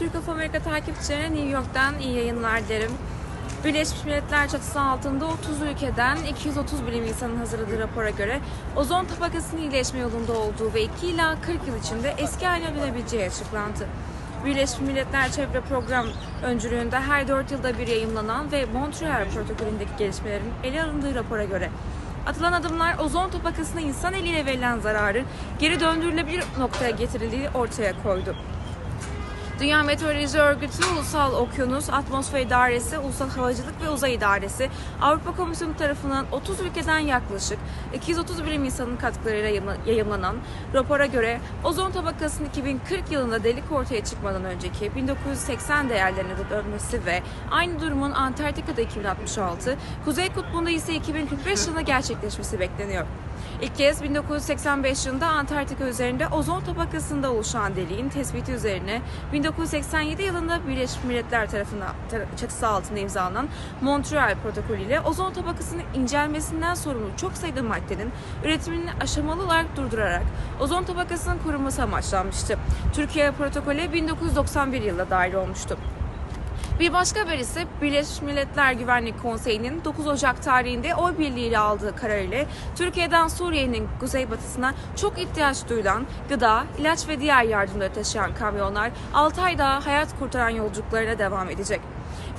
Türk of Amerika takipçilerine New York'tan iyi yayınlar derim. Birleşmiş Milletler çatısı altında 30 ülkeden 230 bilim insanının hazırladığı rapora göre ozon tabakasının iyileşme yolunda olduğu ve 2 ila 40 yıl içinde eski haline dönebileceği açıklandı. Birleşmiş Milletler Çevre Program öncülüğünde her 4 yılda bir yayımlanan ve Montreal protokolündeki gelişmelerin ele alındığı rapora göre atılan adımlar ozon tabakasına insan eliyle verilen zararı geri döndürülebilir noktaya getirildiği ortaya koydu. Dünya Meteoroloji Örgütü, Ulusal Okyanus Atmosfer İdaresi, Ulusal Havacılık ve Uzay İdaresi, Avrupa Komisyonu tarafından 30 ülkeden yaklaşık 230 bilim insanının katkılarıyla yayımla- yayımlanan rapora göre ozon tabakasının 2040 yılında delik ortaya çıkmadan önceki 1980 değerlerine dönmesi ve aynı durumun Antarktika'da 2066, Kuzey Kutbu'nda ise 2045 yılında gerçekleşmesi bekleniyor. İlk kez 1985 yılında Antarktika üzerinde ozon tabakasında oluşan deliğin tespiti üzerine 1987 yılında Birleşmiş Milletler tarafından tar- çatısı altında imzalanan Montreal protokolü ile ozon tabakasının incelmesinden sorumlu çok sayıda maddenin üretimini aşamalı olarak durdurarak ozon tabakasının korunması amaçlanmıştı. Türkiye protokole 1991 yılında dahil olmuştu. Bir başka haber ise Birleşmiş Milletler Güvenlik Konseyi'nin 9 Ocak tarihinde oy birliğiyle aldığı karar ile Türkiye'den Suriye'nin kuzeybatısına çok ihtiyaç duyulan gıda, ilaç ve diğer yardımları taşıyan kamyonlar 6 ay daha hayat kurtaran yolculuklarına devam edecek.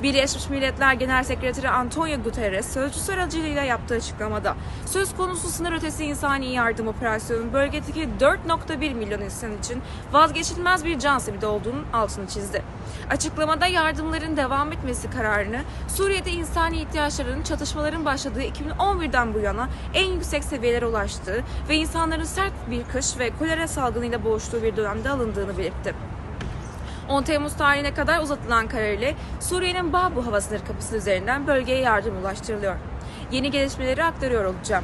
Birleşmiş Milletler Genel Sekreteri Antonio Guterres sözcüsü aracılığıyla yaptığı açıklamada söz konusu sınır ötesi insani yardım operasyonunun bölgedeki 4.1 milyon insan için vazgeçilmez bir can simidi olduğunun altını çizdi. Açıklamada yardımların devam etmesi kararını Suriye'de insani ihtiyaçların çatışmaların başladığı 2011'den bu yana en yüksek seviyelere ulaştığı ve insanların sert bir kış ve kolera salgınıyla boğuştuğu bir dönemde alındığını belirtti. 10 Temmuz tarihine kadar uzatılan karar ile Suriye'nin Babu hava sınır kapısı üzerinden bölgeye yardım ulaştırılıyor. Yeni gelişmeleri aktarıyor olacağım.